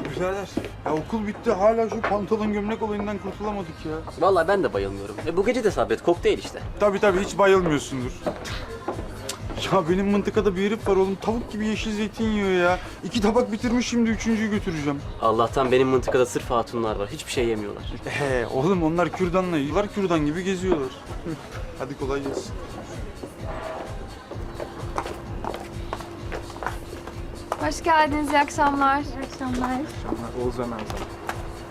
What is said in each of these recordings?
birader. Ya okul bitti hala şu pantolon gömlek olayından kurtulamadık ya. Vallahi ben de bayılmıyorum. E bu gece de sabret kokteyl işte. Tabi tabi hiç bayılmıyorsundur. Ya benim mıntıkada bir herif var oğlum tavuk gibi yeşil zeytin yiyor ya. İki tabak bitirmiş şimdi üçüncüyü götüreceğim. Allah'tan benim mıntıkada sırf hatunlar var. Hiçbir şey yemiyorlar. He oğlum onlar kürdanla yiyorlar kürdan gibi geziyorlar. Hadi kolay gelsin. Hoş geldiniz, iyi akşamlar. İyi akşamlar. Oğuz Ömer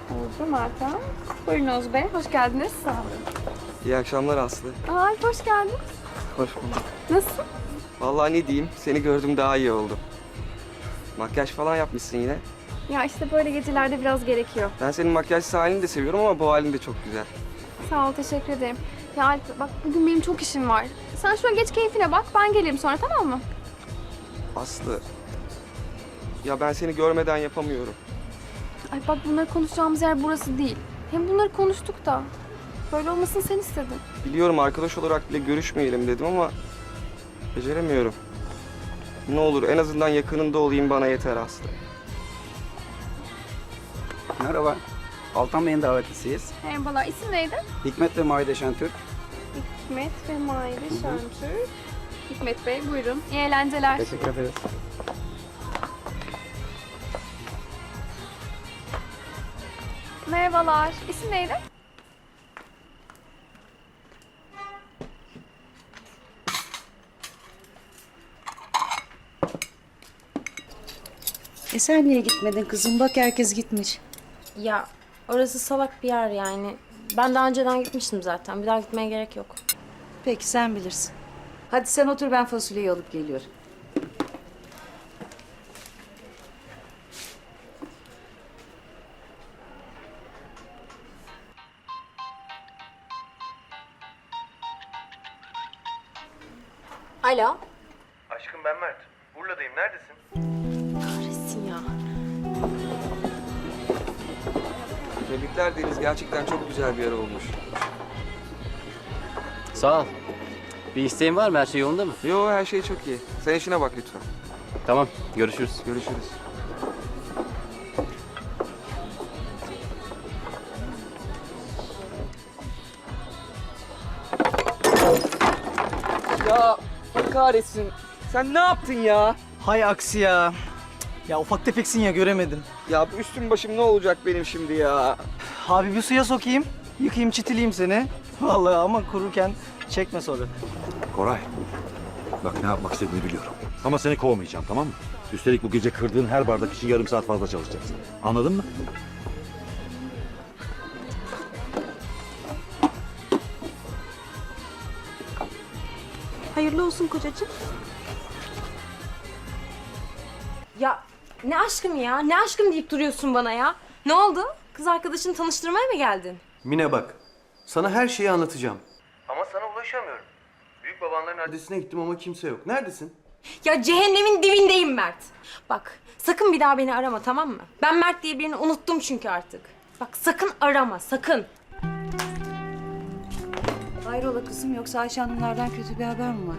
Oldu Meltem. Buyurun Oğuz Bey, hoş geldiniz. Sağ olun. İyi akşamlar Aslı. Aa, Alp hoş geldin. Hoş bulduk. Nasılsın? Vallahi ne diyeyim, seni gördüm daha iyi oldu. Makyaj falan yapmışsın yine. Ya işte böyle gecelerde biraz gerekiyor. Ben senin makyajsız halini de seviyorum ama bu halin de çok güzel. Sağ ol, teşekkür ederim. Ya Alp bak bugün benim çok işim var. Sen şuna geç keyfine bak, ben gelirim sonra tamam mı? Aslı, ya ben seni görmeden yapamıyorum. Ay bak bunları konuşacağımız yer burası değil. Hem bunları konuştuk da. Böyle olmasını sen istedin. Biliyorum arkadaş olarak bile görüşmeyelim dedim ama beceremiyorum. Ne olur en azından yakınında olayım bana yeter Aslı. Merhaba. Altan Bey'in davetlisiyiz. Merhabalar, isim neydi? Hikmet ve Maide Şentürk. Hikmet ve Maide Şentürk. Hikmet Bey buyurun. İyi eğlenceler. Teşekkür ederiz. Merhabalar, isim neydi? E sen niye gitmedin kızım? Bak herkes gitmiş. Ya orası salak bir yer yani. Ben daha önceden gitmiştim zaten. Bir daha gitmeye gerek yok. Peki sen bilirsin. Hadi sen otur ben fasulyeyi alıp geliyorum. Alo. Aşkım ben Mert. Urla'dayım. Neredesin? Kahretsin ya. Tebrikler Deniz, gerçekten çok güzel bir yer olmuş. Sağ ol. Bir isteğin var mı? Her şey yolunda mı? Yo her şey çok iyi. Sen işine bak lütfen. Tamam. Görüşürüz. Görüşürüz. Ya kahretsin. Sen ne yaptın ya? Hay aksi ya. Ya ufak tefeksin ya göremedim. Ya bu üstüm başım ne olacak benim şimdi ya? Abi bir suya sokayım. Yıkayayım çitileyim seni. Vallahi ama kururken çekme sonra. Koray, bak ne yapmak istediğini biliyorum. Ama seni kovmayacağım tamam mı? Üstelik bu gece kırdığın her bardak için yarım saat fazla çalışacaksın. Anladın mı? Hayırlı olsun kocacığım. Ya ne aşkım ya? Ne aşkım deyip duruyorsun bana ya? Ne oldu? Kız arkadaşını tanıştırmaya mı geldin? Mine bak. Sana her şeyi anlatacağım. Ama sana ulaşamıyorum. Büyük babanların adresine gittim ama kimse yok. Neredesin? Ya cehennemin dibindeyim Mert. Bak sakın bir daha beni arama tamam mı? Ben Mert diye birini unuttum çünkü artık. Bak sakın arama sakın. Hayrola kızım yoksa Ayşe Hanımlardan kötü bir haber mi var?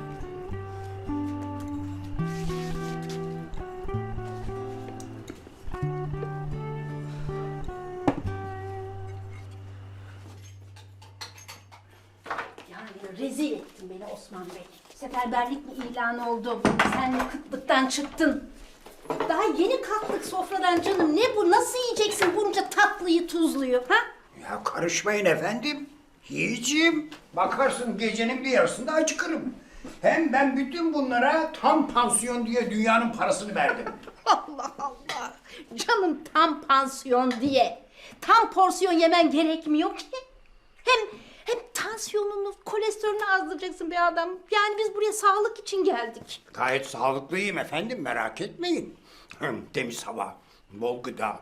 Yani rezil ettin beni Osman Bey. Seferberlik mi ilan oldu? Sen de kıtlıktan çıktın. Daha yeni kalktık sofradan canım. Ne bu? Nasıl yiyeceksin bunca tatlıyı tuzluyu? Ha? Ya karışmayın efendim. Yiyeceğim. Bakarsın gecenin bir yarısında acıkırım. Hem ben bütün bunlara tam pansiyon diye dünyanın parasını verdim. Allah Allah. Canım tam pansiyon diye. Tam porsiyon yemen gerekmiyor ki. Hem hem tansiyonunu, kolesterolünü azdıracaksın be adam. Yani biz buraya sağlık için geldik. Gayet sağlıklıyım efendim merak etmeyin. Temiz hava, bol gıda.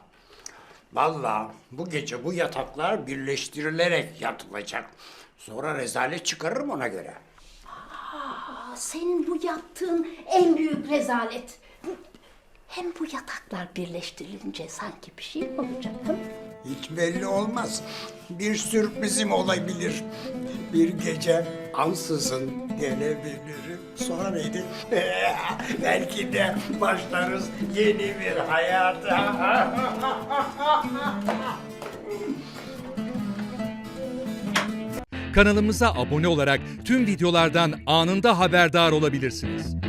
Vallahi bu gece bu yataklar birleştirilerek yatılacak. Sonra rezalet çıkarırım ona göre. Aa, senin bu yaptığın en büyük rezalet. Hem bu yataklar birleştirilince sanki bir şey olacak? hı? Hiç belli olmaz. Bir sürprizim olabilir. Bir gece ansızın gelebilirim. Sonra neydi? Belki de başlarız yeni bir hayata. Kanalımıza abone olarak tüm videolardan anında haberdar olabilirsiniz.